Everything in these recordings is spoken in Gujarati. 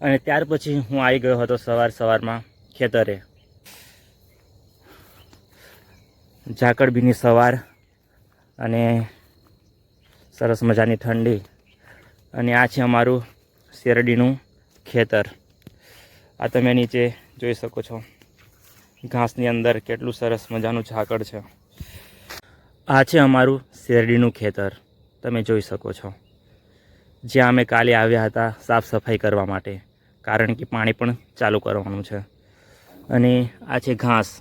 અને ત્યાર પછી હું આવી ગયો હતો સવાર સવારમાં ખેતરે. ઝાકળબીની સવાર અને સરસ મજાની ઠંડી. અને આ છે અમારું શેરડીનું ખેતર. આ તમે નીચે જોઈ શકો છો. ઘાસની અંદર કેટલું સરસ મજાનું ઝાકળ છે. આ છે અમારું શેરડીનું ખેતર. તમે જોઈ શકો છો. જ્યાં અમે કાલે આવ્યા હતા સાફ સફાઈ કરવા માટે, કારણ કે પાણી પણ ચાલુ કરવાનું છે. અને આ છે ઘાસ.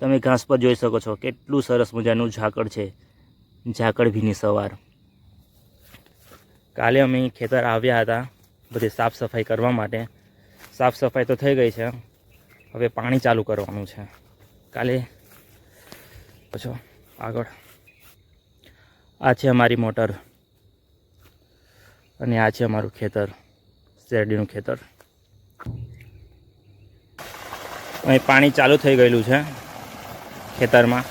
તમે ઘાસ પર જોઈ શકો છો, કેટલું સરસ મજાનું ઝાકળ છે. ઝાકળ ભીની સવાર. કાલે અમે ખેતર આવ્યા હતા, બધી સાફ સફાઈ કરવા માટે. સાફ સફાઈ તો થઈ ગઈ છે, હવે પાણી ચાલુ કરવાનું છે. કાલે પછી આગળ. આ છે અમારી મોટર. અને આ છે અમારું ખેતર, શેરડીનું ખેતર. અહીં પાણી ચાલુ થઈ ગયેલું છે ખેતરમાં.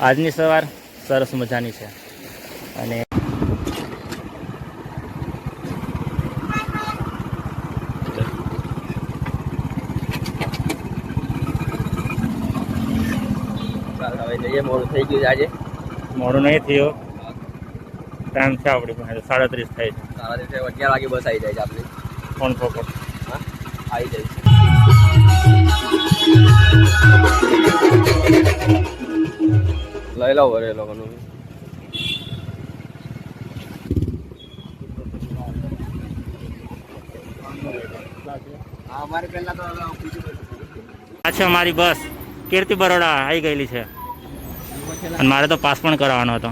આજની સવાર સરસ મજાની છે. અને ચાલ મોડું થઈ ગયું છે આજે? મોડું નહીં થયું. ટાઈમ છે આપણી પાસે સાડત્રીસ થાય છે. સાડત્રીસ અગિયાર વાગે બસ આવી જાય છે આપણી. ફોન પકડ આવી જાય છે. લઈ લો વરે લોકોનું. આ છે અમારી બસ. કીર્તિ બરોડા આવી ગયેલી છે. અને મારે તો પાસ પણ કરાવવાનો હતો.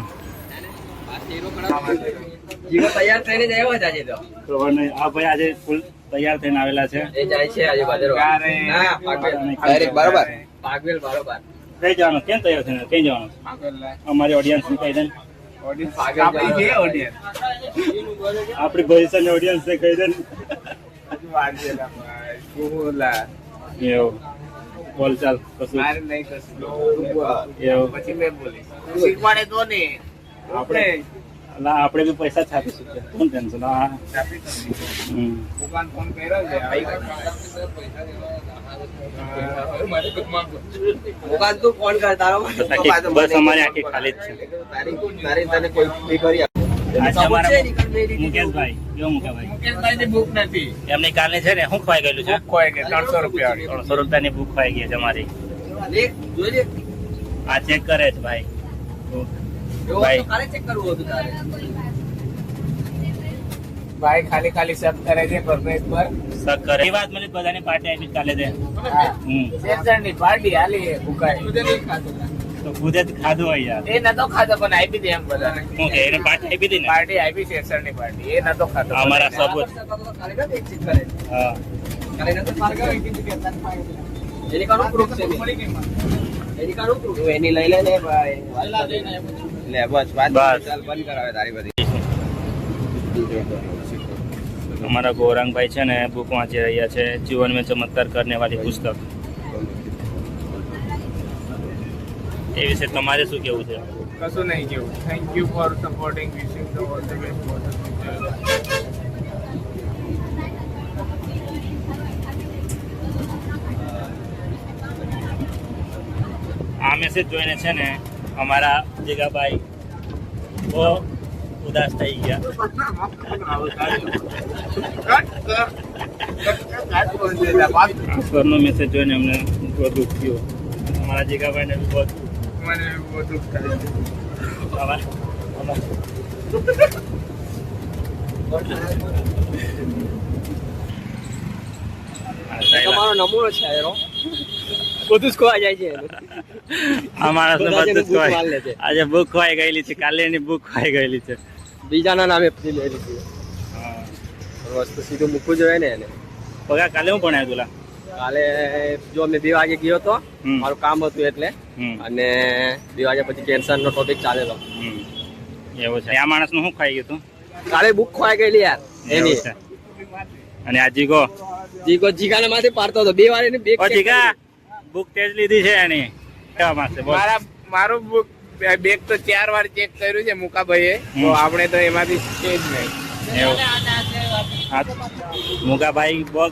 જીવો તૈયાર થઈને જ આવ્યો આજે તો. ખબર નહીં. આ ભાઈ આજે ફૂલ તૈયાર થઈને આવેલા છે. એ જાય છે આજે બાજરો. ના પાકવેલ ડાયરેક્ટ બરોબર. પાકવેલ કઈ જવાનું? કેમ તૈયાર થઈને? કઈ જવાનું? અમારી ઓડિયન્સ ને કહી દે. આપણી ભવિષ્યની ઓડિયન્સ ને કહી દે ને. એવું. બોલ ચાલ કશું. એવું. આપણે ના આપણે બી પૈસા છાપીશું. કોણ ટેન્શન હા. હમ. મુકાન તું ફોન કર તારો બસ અમારી આખી ખાલી જ છે. તારી તારી તને કોઈ ફી કરી મુકેશભાઈ મુકેશભાઈ? બુક નથી. એમની કાલે છે ને શું ખવાઈ ગયેલું છે? બુક ખોવાઈ ત્રણસો રૂપિયા ત્રણસો રૂપિયાની બુક ખવાઈ ગઈ છે અમારી. લે, જોઈ લે. આ ચેક કરે છે ભાઈ. ભાઈ. તો કાલે check કરવું હતું તારે. ભાઈ ખાલી ખાલી શક કરે છે પરમેશ પર. શક કરે. એ વાત મને બધાની પાર્ટી આપી કાલે દે હમ. શેરચંદની પાર્ટી હાલી એ ભૂકાઈ. તો ખુદે જ ખાધું હોય યાર. એ નતો ખાધો પણ આપી દે એમ બધાને. હું કે એને પાર્ટી આપી દે ને? પાર્ટી આપી શેરચંદની પાર્ટી. એ નતો ખાધો. અમારા સબૂત. કાલે. હા. એની કાનું proof છે. બે? એની કાનું proof? એની લઈ લે ને ભાઈ. લે બસ વાત ચાલ બંધ કરાવે તારી બધી. અમારા ગૌરાંગભાઈ છે ને બુક વાંચી રહ્યા છે. જીવન મેં ચમત્કાર કરને વાળી પુસ્તક. એ વિશે તમારે શું કેવું છે? કશું નહીં કેવું. Thank you for supporting wishing the all the best for the future આ મેસેજ જોઈને છે ને અમારા જીગાભાઈ બહુ ઉદાસ થઈ ગયા. મેસેજ જોઈને અમને બહુ દુઃખ થયું. અમારા જીગાભાઈને બહુ મને બહુ દુઃખ થાય છે તમારો નમૂનો છે એનો બધું જ ખોવા જાય છે. આ બધું ખવાય. આજે બુક ખોવાઈ ગયેલી છે કાલે એની બુક ખોવાઈ ગયેલી છે. બીજાના નામે ફી લે લીધી વસ્તુ સીધું મૂકવું જોઈએ ને એને. પગા કાલે હું ભણાવ્યું તુલા કાલે જો મેં બે વાગે ગયો હતો મારું કામ હતું એટલે. અને બે વાગ્યા પછી કેન્સર નો ટોપિક ચાલેલો એવું છે. આ માણસનું શું ખાઈ ગયું તું? કાલે બુક ખોવાઈ ગયેલી યાર એની. અને આ જીગો? જીગો જીગાના માથે પાડતો હતો. બે વાર એને બે જીગા બુક તેજ લીધી છે એની. કેવા માણસે મારા મારું બુક બેગ તો ચાર વાર ચેક કર્યું છે મુકાભાઈએ. તો આપણે તો એમાંથી છે જ નહીં. મુકાભાઈ બહુ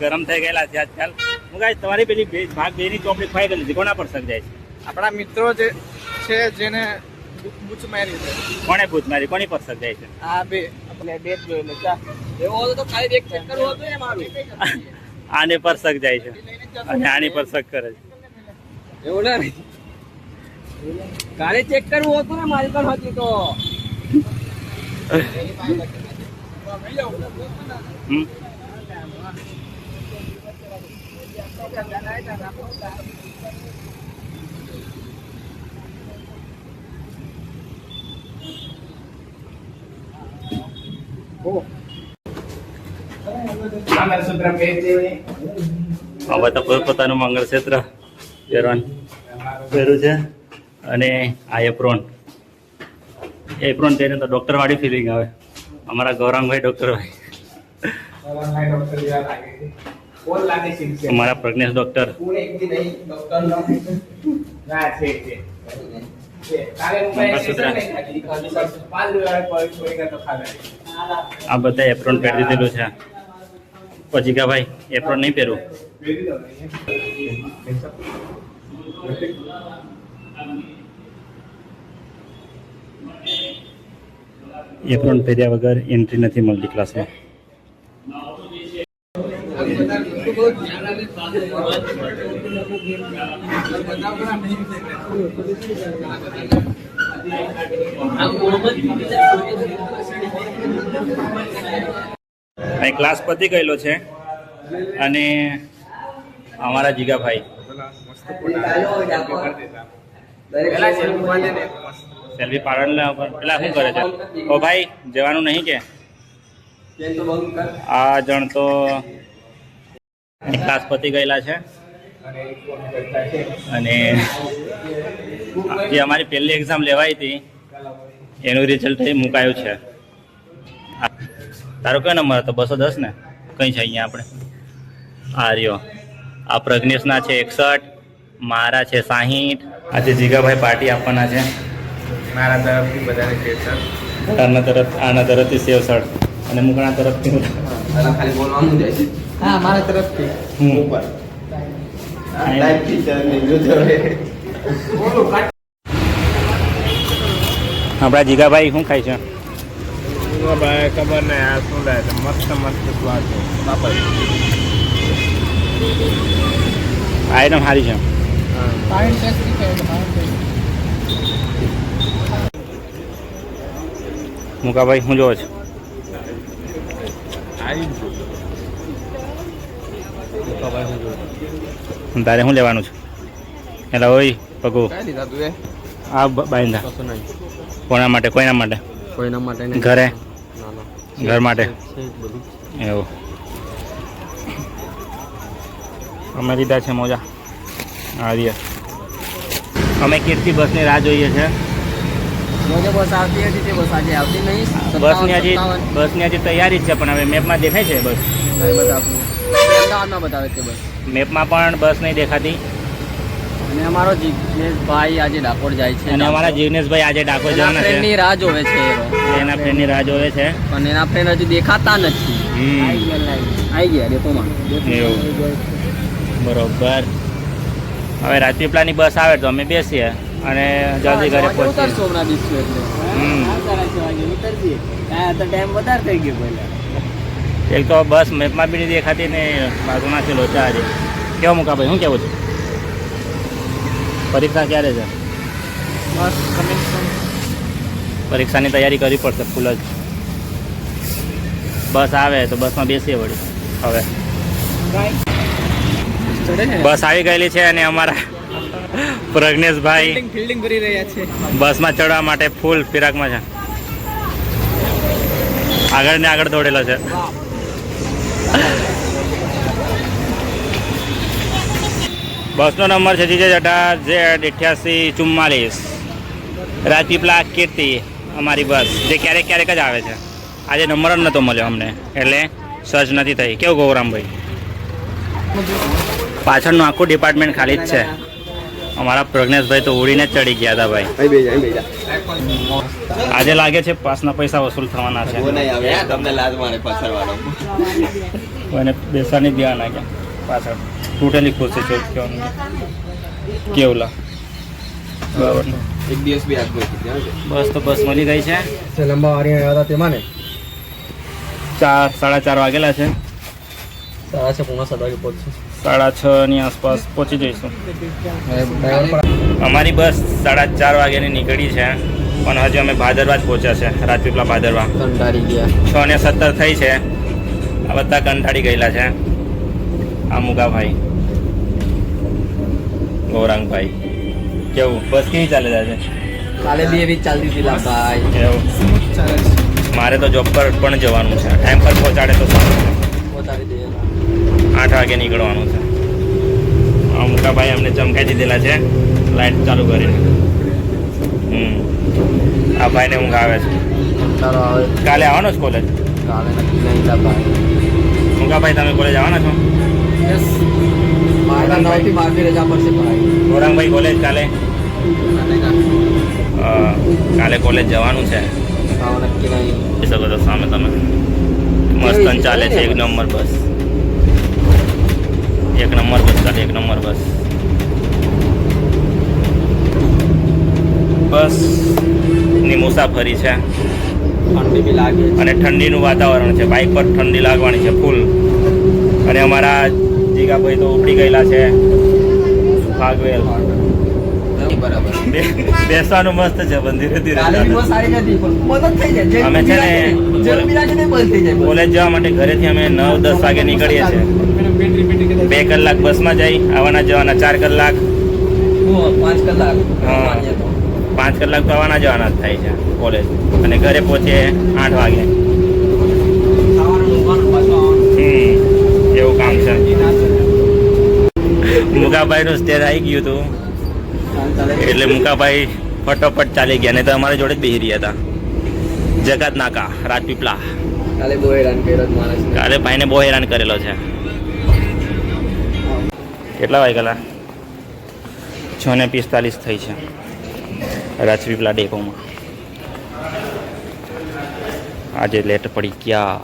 ગરમ થઈ ગયેલા છે આજકાલ. મુગાભાઈ તમારી પેલી બે- ભાગ બેની ચોપડી ખવાઈ ગયેલી છે કોના પર શક છે? આપણા મિત્રો જે છે જેને બૂચ મારી છે. કોણે ભૂત મારી? કોની પર શક છે? આ બે આપણે બે જોઈ લે ચા એવો હતો તો ખાલી એક ચક્કર હોતો ને મારું આને પર સક જાય છે. અને આની પર સક કરે છે. એવું ના. કાલે ચેક કરવું હતું ને મારી પણ હતી તો. હમ? હવે તો પોતપોતાનું મંગળક્ષેત્ર પહેરવાનું પહેર્યું છે. અને આ એપ્રોન એપ્રોન પહેરીને તો ડૉક્ટર વાળી ફિલિંગ આવે. અમારા ગૌરાંગભાઈ ડૉક્ટર ભાઈ અમારા પ્રજ્ઞેશ ડૉક્ટર. આ બધા એપ્રોન પહેરી દીધેલું છે. પછી કા ભાઈ એપ્રોન નહીં પહેરી. એપ્રોન પહેર્યા વગર એન્ટ્રી નથી મળતી ક્લાસમાં અહીં ક્લાસ પતી ગયેલો છે. અને અમારા જીગાભાઈ. સેલ્ફી ઉપર. પેલા શું કરે છે? ઓ ભાઈ, જવાનું નહીં કે? આ જણ તો ક્લાસ પતી ગયેલા છે. અને જે અમારી પહેલી એક્ઝામ લેવાઈ હતી એનું રિઝલ્ટ મુકાયું છે. તારો કયો નંબર હતો? બસો દસ ને? કઈ છે અહીંયા આપણે? આ રહ્યો. આ પ્રજ્ઞેશના છે એકસઠ મારા છે સાહીઠ. આજે જીગાભાઈ પાર્ટી આપવાના છે. મારા તરફથી બધાને આના તરફ આના તરફથી સેવસળ અને મુકણા તરફથી ખાલી બોલવાનું જાય છે હા મારા તરફથી. હું? લાઈવ ટીચર ને કાટ. આપણા જીગાભાઈ શું ખાય છે? ભાઈ ખબર નહીં આ શું લાગે છે? મસ્ત મસ્ત સ્વાદ છે. આઈટમ સારી છે. છે. મુકાભાઈ શું જોવો છો? તારે શું લેવાનું છે? એટલે ઓય પગુ. આ બાંધા કોના માટે કોઈના માટે? કોઈના માટે ઘરે? ઘર માટે? એવું. અમે લીધા છે મોજા. આ રહ્યા. અમે કીર્તિ બસની રાહ જોઈએ છે. મોજે બસ આવતી હતી તે બસ આજે આવતી નહીં. બસની હજી બસની હજી તૈયારી જ છે પણ હવે મેપમાં દેખાય છે બસ. અમદાવાદમાં બતાવે તે બસ. મેપમાં પણ બસ નહીં દેખાતી. અને અમારો જીગ્નેશભાઈ આજે ડાકોર જાય છે. અને અમારા જીવનેશભાઈ આજે ડાકોર એના જવાના છે. છે રાહ જોવે છે. એના ફ્રેન્ડની રાહ જોવે છે. પણ એના ફ્રેન્ડ હજી દેખાતા નથી. આવી ગયા ડેપોમાં બરોબર. હવે રાજપીપળાની બસ આવે તો અમે બેસીએ. અને જલ્દી ઘરે પહોંચી હમણાં બીજું એટલે. હમ. ટાઈમ વધારે થઈ ગયો પહેલા. એક તો બસ મેપમાં બી નહીં દેખાતી ને બાજુમાંથી લોચા આજે. કેવો મુકા ભાઈ શું કેવું છે? પરીક્ષા ક્યારે છે? બસ પરીક્ષાની તૈયારી કરવી પડશે ફૂલ જ. બસ આવે તો બસમાં બેસીએ વળી. હવે. બસ આવી ગયેલી છે અને અમારા પ્રજ્ઞેશભાઈ ફિલ્ડિંગ કરી રહ્યા છે. બસમાં ચડવા માટે ફૂલ ફિરાકમાં છે. આગળ ને આગળ દોડેલો છે. બસનો નંબર છે જીજે અઢાર ઝેડ અઠ્યાસી ચુમ્માલીસ. રાજપીપલા કીર્તિ અમારી બસ. જે ક્યારેક ક્યારેક જ આવે છે. આજે નંબર જ નહોતો મળ્યો અમને એટલે સર્ચ નથી થઈ. કેવું ગૌરામભાઈ પાછળનું આખું ડિપાર્ટમેન્ટ ખાલી જ છે. અમારા પ્રજ્ઞેશભાઈ તો ઉડીને જ ચડી ગયા હતા ભાઈ. આજે લાગે છે પાસના પૈસા વસૂલ થવાના છે. અને બેસાની ધ્યાન નાખ્યા પાછળ. તૂટેલી ખુરશી છે કેવલા? બરાબર. એક દિવસ બી બસ તો બસ મળી ગઈ છે. લંબા વાળી આવ્યા હતા તેમાં ને ચાર સાડા ચાર વાગેલા છે. સાડા છ પૂર્ણ સાત વાગે પહોંચશું. સાડા છ ની આસપાસ પહોંચી જઈશું. અમારી બસ સાડા ચાર વાગ્યાની નીકળી છે પણ હજુ અમે ભાદરવા જ પહોંચ્યા છે રાજપીપળા ભાદરવા. કંટાળી ગયા. છ ને સત્તર થઈ છે. આ બધા કંટાળી ગયેલા છે. આ મુગાભાઈ. ગૌરાંગભાઈ. કેવું? બસ કેવી ચાલે છે કાલે બી એવી ચાલતી હતી ભાઈ મારે તો જોબ પર પણ જવાનું છે. ટાઈમ પર પહોંચાડે તો સારું. પહોંચાડી આઠ વાગે નીકળવાનું છે. આ મુકાભાઈ અમને ચમકાઈ દીધેલા છે. લાઈટ ચાલુ કરીને હમ. આ ભાઈને ઊંઘ આવે છે. કાલે આવવાનો જ કોલેજ કાલે નક્કી ભાઈ. તમે કોલેજ આવવાના છો? ગૌરાંગભાઈ કોલેજ કાલે? કાલે. કોલેજ જવાનું છે. શકો છો સામે તમે. મસ્ત ચાલે છે એક નંબર બસ. એક નંબર બસ ચાલે એક નંબર બસ. બસની મુસાફરી છે. ઠંડી બી લાગે અને ઠંડીનું વાતાવરણ છે. બાઇક પર ઠંડી લાગવાની છે ફૂલ. અને અમારા જીગાભાઈ તો ઉપડી ગયેલા છે. બે- બેસવાનું મસ્ત છે પણ ધીરે ધીરે અમે છે ને કોલેજ જવા માટે ઘરેથી અમે નવ દસ વાગે નીકળીએ છીએ. બે કલાક બસમાં જઈ આવવાના જવાના ચાર કલાક. પાંચ કલાક. પાંચ કલાક તો આવવાના જવાના જ થાય છે કોલેજ અને ઘરે પહોંચે આઠ વાગે. એવું કામ છે. મુકાભાઈ નું સ્ટેજ આવી ગયું હતું. એટલે મુકાભાઈ ફટોફટ ચાલી ગયા નહીં તો અમારી જોડે જ બેહી રહ્યા હતા. જગત નાકા રાજપીપળા કાલે બહુ હેરાન કર્યો કાલે ભાઈને બહુ હેરાન કરેલો છે. કેટલા વાગેલા છ ને પિસ્તાલીસ થઈ છે. રાજપીપલા ડેપોમાં. આજે લેટ પડી ગયા.